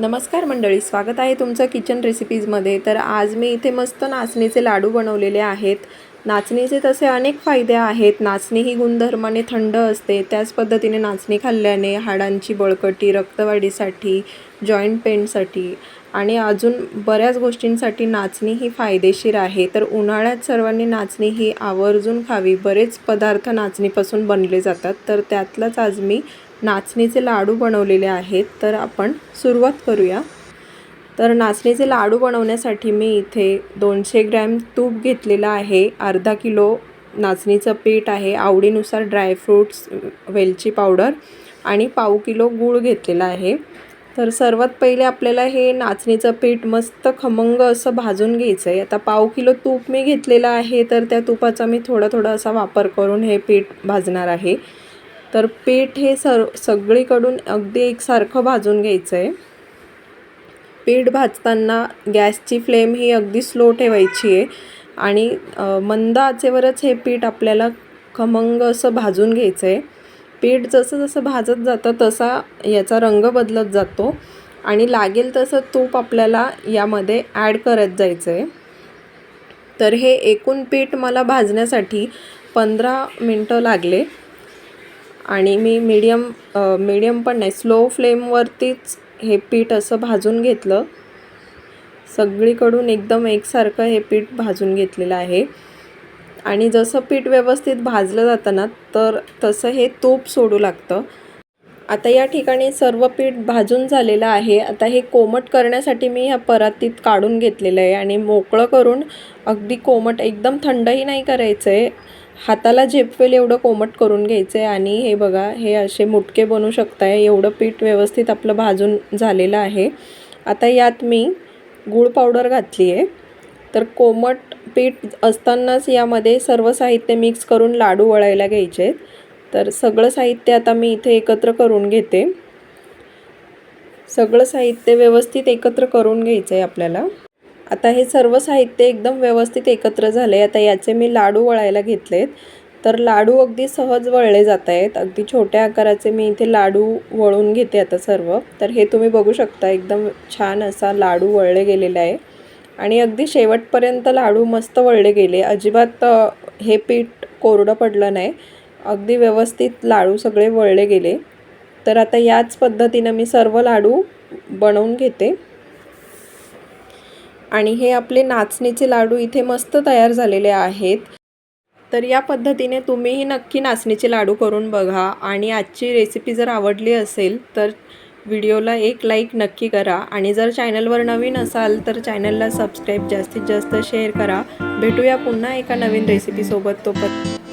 नमस्कार मंडळी स्वागत आहे तुमचं किचन रेसिपीजमध्ये तर आज मी इथे मस्त नाचणीचे लाडू बनवलेले आहेत. नाचणीचे तसे अनेक फायदे आहेत. नाचणी ही गुणधर्माने थंड असते. त्याच पद्धतीने नाचणी खाल्ल्याने हाडांची बळकटी रक्तवाढीसाठी जॉईंट पेनसाठी आणि अजून बऱ्याच गोष्टींसाठी नाचणी ही फायदेशीर आहे. तर उन्हाळ्यात सर्वांनी नाचणी ही आवर्जून खावी. बरेच पदार्थ नाचणीपासून बनले जातात. तर त्यातलाच आज मी नाचणीचे लाडू बनवलेले आहेत तर आपण सुरुवात करूया. तर नाचणीचे लाडू बनवण्यासाठी मी इथे दोनशे ग्रॅम तूप घेतलेलं आहे अर्धा किलो नाचणीचं पीठ आहे आवडीनुसार ड्रायफ्रूट्स वेलची पावडर आणि पाव किलो गूळ घेतलेला आहे. तर सर्वात पहिले आपल्याला हे नाचणीचं पीठ मस्त खमंग असं भाजून घ्यायचं आहे आता पाव किलो तूप मी घेतलेलं आहे तर त्या तुपाचा मी थोडा थोडा असा वापर करून हे पीठ भाजणार आहे. तर पीठ हे सर सगळीकडून अगदी एकसारखं भाजून घ्यायचं आहे पीठ भाजताना गॅसची फ्लेम ही अगदी स्लो ठेवायची आहे आणि मंद आचेवरच हे पीठ आपल्याला खमंग असं भाजून घ्यायचं आहे पीठ जसं जसं भाजत जातं तसा याचा रंग बदलत जातो आणि लागेल तसं तूप आपल्याला यामध्ये ॲड करत जायचं आहे तर हे एकूण पीठ मला भाजण्यासाठी पंधरा मिनटं लागले. आणि मी मीडियम मीडियम पण नाही स्लो फ्लेमवरतीच हे पीठ असं भाजून घेतलं. सगळीकडून एकदम एकसारखं हे पीठ भाजून घेतलेलं आहे. आणि जसं पीठ व्यवस्थित भाजलं जातं ना तर तसं हे तूप सोडू लागतं. आता या ठिकाणी सर्व पीठ भाजून झालेलं आहे. आता हे कोमट करण्यासाठी मी ह्या परातीत काढून घेतलेलं आहे. आणि मोकळं करून अगदी कोमट एकदम थंडही नाही करायचं आहे हाताला झेपवेल एवढं कोमट करून घ्यायचं आहे आणि हे बघा हे असे मुटके बनवू शकताय. एवढं पीठ व्यवस्थित आपलं भाजून झालेलं आहे. आता यात मी गूळ पावडर घातली आहे तर कोमट पीठ असतानाच यामध्ये सर्व साहित्य मिक्स करून लाडू वळायला घ्यायचे आहेत तर सगळं साहित्य आता मी इथे एकत्र करून घेते. सगळं साहित्य व्यवस्थित एकत्र करून घ्यायचं आहे आपल्याला. आता हे सर्व साहित्य एकदम व्यवस्थित एकत्र झाले आता याचे मी लाडू वळायला घेतलेत. तर लाडू अगदी सहज वळले जात आहेत अगदी छोट्या आकाराचे मी इथे लाडू वळून घेते आता सर्व. तर हे तुम्ही बघू शकता एकदम छान असा लाडू वळले गेलेला आहे. आणि अगदी शेवटपर्यंत लाडू मस्त वळले गेले. अजिबात हे पीठ कोरडं पडलं नाही. अगदी व्यवस्थित लाडू सगळे वळले गेले. तर आता याच पद्धतीनं मी सर्व लाडू बनवून घेते. आणि हे आपले नाचणीचे लाडू इथे मस्त तयार झालेले आहेत. तर या पद्धतीने तुम्हीही नक्की नाचणीचे लाडू करून बघा. आणि आजची रेसिपी जर आवडली असेल तर व्हिडिओला एक लाईक नक्की करा. आणि जर चॅनलवर नवीन असाल तर चॅनलला सबस्क्राईब जास्तीत जास्त शेअर करा. भेटूया पुन्हा एका नवीन रेसिपीसोबत तोपर्यंत